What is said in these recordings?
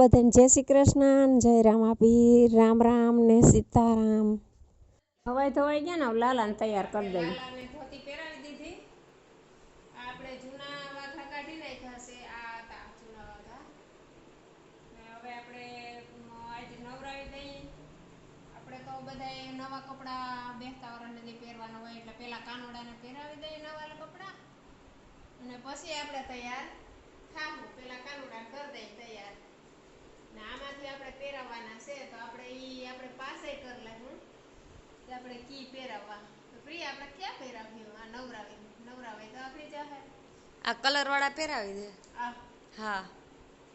બધાને જય શ્રી કૃષ્ણ જય રામાપીર રામ રામ ને સીતારામ. હવાઈ ધોવાઈ ગયા ને લાલાને તૈયાર કરી દઈએ. લાલાને ધોતી પહેરાવી દીધી. આ આપણે જૂના વાઘા કાઢી નાખ્યા છે આ હતા જૂના વાઘા. હવે આપણે આજે નવરાવી દઈએ. આપણે તો બધાએ નવા કપડાં બેસતા વરસને જે પહેરવાના હોય એટલે પહેલા કાનોડાને પહેરાવી દઈએ નવા કપડાં. અને પછી આપણે તૈયાર થાવું પેલા કાનોડા કરી દઈએ તૈયાર. ને આમાંથી આપણે પહેરાવવાના છે તો આપણે ઈ આપણે પાસે કરી લેવું કે આપણે કી પહેરાવવા. તો પ્રિય આપણે ક્યાં પહેરાવ્યું? આ નવરાવી નવરાવે તો આપણી જાહે આ કલર વાળા પહેરાવી દે? આ હા.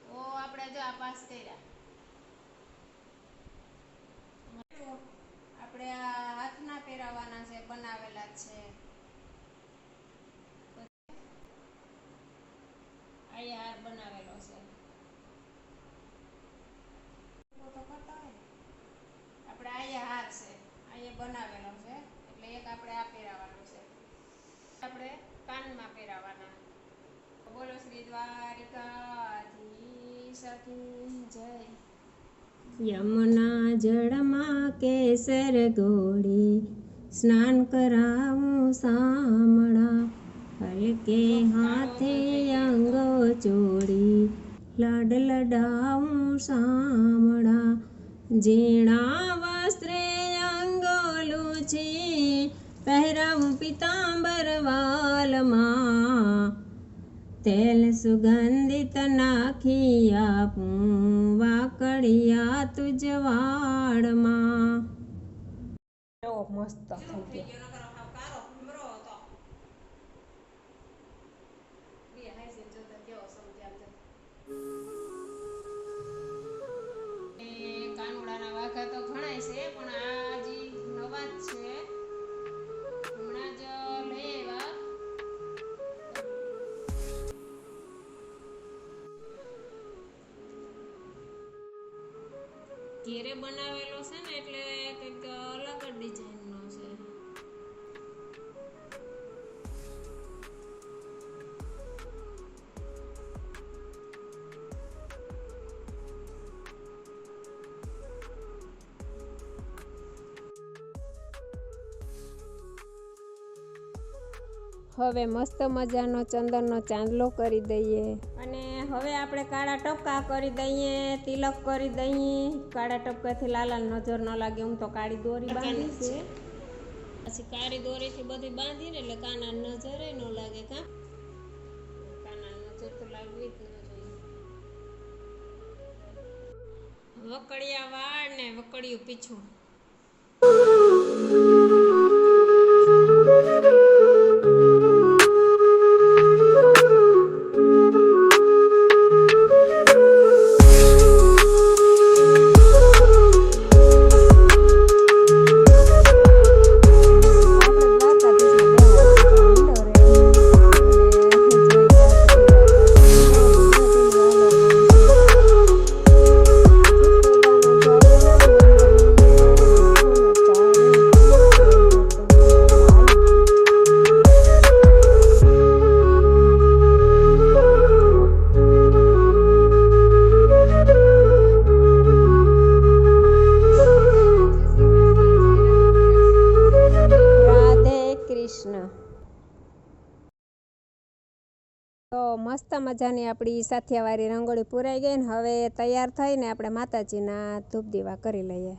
તો આપણે જો આ પાસ કર્યા. આપણે આ હાથના પહેરાવવાના છે બનાવેલા છે. આ હાર બનાવેલો છે તો કરતા હોય ને. આપણે આયા હાર છે આયા બનાવેલો છે એટલે એક આપણે આ પહેરાવાનો છે આપણે કાનમાં પહેરાવાના. બોલો શ્રી દ્વારિકાધીશ કી જય. યમુના જળમાં કેસર ગોળી, સ્નાન કરાવું સામળા. હલકે હાથે અંગો ચોડી લડ લડાવું સામળા. ઝીણા પહેરાવું પિતાંબર તેલ સુગંધિત નાખી આપું વાકડિયા તુજ વાડમાં મસ્ત થઈ ગયો. ઘેરે બનાવેલો છે ને એટલે કંઈક અલગ જ ડિઝાઇનનો હવે મસ્ત મજાનો ચંદનનો ચાંદલો કરી દઈએ. અને હવે આપણે કાળા ટપકા કરી દઈએ, તિલક કરી દઈએ. કાળા ટપકાથી લાલાલ નજર ન લાગે હું તો કાળી દોરી બાંધી છે. પછી કાળી દોરીથી બધી બાંધીને એટલે કાના નજરે ન લાગે કા? કાના નજર તો લાગવી જ ન જોઈએ. વકડિયા વાળ ને વકડિયું પીછું. તો મસ્ત મજાની આપણી સાથિયાવાળી રંગોળી પૂરાઈ ગઈ ને હવે તૈયાર થઈને આપણે માતાજીના ધૂપ દીવા કરી લઈએ.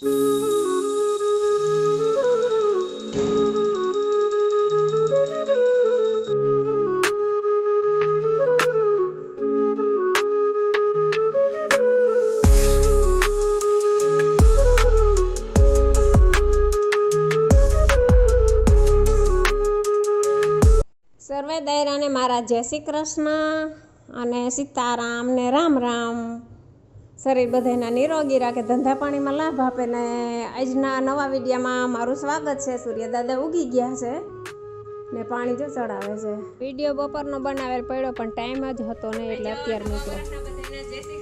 સર્વે દૈરાને મારા જય શ્રી કૃષ્ણ અને સીતારામ ને રામ રામ. શરીર બધાના નિરોગી રાખે, ધંધા પાણીમાં લાભ આપે ને આજના નવા વિડીયામાં મારું સ્વાગત છે. સૂર્ય દાદા ઉગી ગયા છે ને પાણી જો ચડાવે છે. વીડિયો બપોરનો બનાવેલ પડ્યો પણ ટાઈમ જ હતો ને એટલે અત્યારે મૂક્યો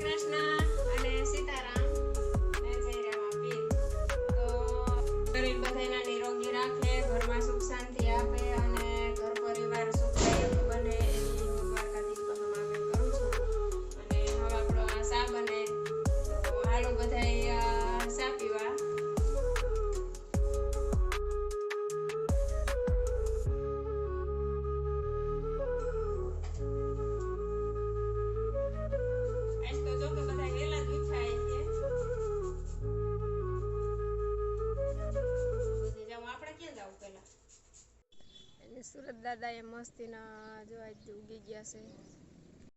પહેલા દાદા એ મસ્તીના જો આજ ઉગી ગયા છે.